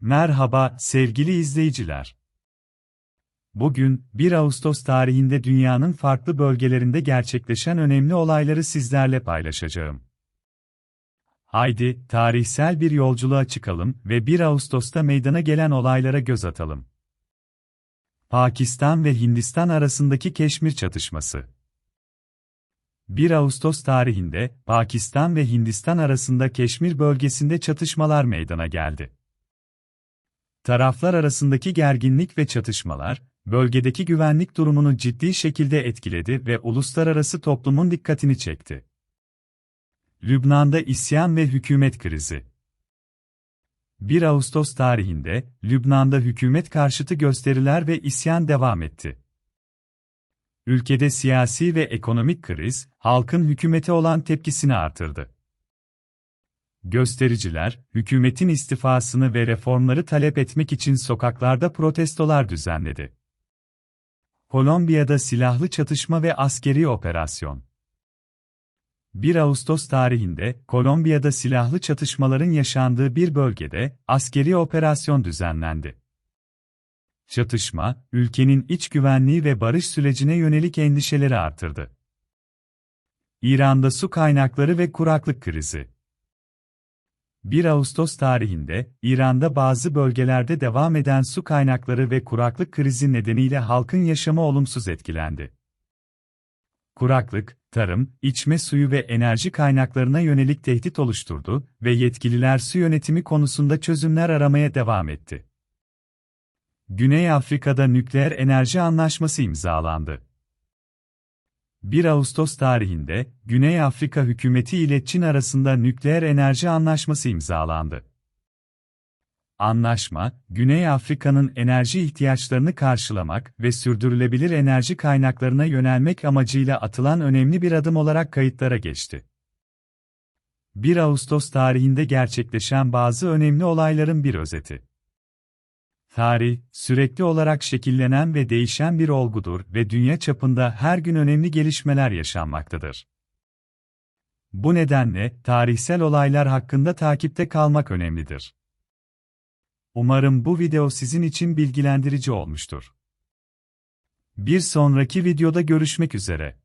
Merhaba sevgili izleyiciler. Bugün 1 Ağustos tarihinde dünyanın farklı bölgelerinde gerçekleşen önemli olayları sizlerle paylaşacağım. Haydi tarihsel bir yolculuğa çıkalım ve 1 Ağustos'ta meydana gelen olaylara göz atalım. Pakistan ve Hindistan arasındaki Keşmir çatışması 1 Ağustos tarihinde Pakistan ve Hindistan arasında Keşmir bölgesinde çatışmalar meydana geldi. Taraflar arasındaki gerginlik ve çatışmalar, bölgedeki güvenlik durumunu ciddi şekilde etkiledi ve uluslararası toplumun dikkatini çekti. Lübnan'da isyan ve hükümet krizi 1 Ağustos tarihinde, Lübnan'da hükümet karşıtı gösteriler ve isyan devam etti. Ülkede siyasi ve ekonomik kriz, halkın hükümete olan tepkisini artırdı. Göstericiler, hükümetin istifasını ve reformları talep etmek için sokaklarda protestolar düzenledi. Kolombiya'da silahlı çatışma ve askeri operasyon 1 Ağustos tarihinde, Kolombiya'da silahlı çatışmaların yaşandığı bir bölgede, askeri operasyon düzenlendi. Çatışma, ülkenin iç güvenliği ve barış sürecine yönelik endişeleri artırdı. İran'da su kaynakları ve kuraklık krizi 1 Ağustos tarihinde, İran'da bazı bölgelerde devam eden su kaynakları ve kuraklık krizi nedeniyle halkın yaşamı olumsuz etkilendi. Kuraklık, tarım, içme suyu ve enerji kaynaklarına yönelik tehdit oluşturdu ve yetkililer su yönetimi konusunda çözümler aramaya devam etti. Güney Afrika'da nükleer enerji anlaşması imzalandı. 1 Ağustos tarihinde, Güney Afrika hükümeti ile Çin arasında nükleer enerji anlaşması imzalandı. Anlaşma, Güney Afrika'nın enerji ihtiyaçlarını karşılamak ve sürdürülebilir enerji kaynaklarına yönelmek amacıyla atılan önemli bir adım olarak kayıtlara geçti. 1 Ağustos tarihinde gerçekleşen bazı önemli olayların bir özeti. Tarih, sürekli olarak şekillenen ve değişen bir olgudur ve dünya çapında her gün önemli gelişmeler yaşanmaktadır. Bu nedenle, tarihsel olaylar hakkında takipte kalmak önemlidir. Umarım bu video sizin için bilgilendirici olmuştur. Bir sonraki videoda görüşmek üzere.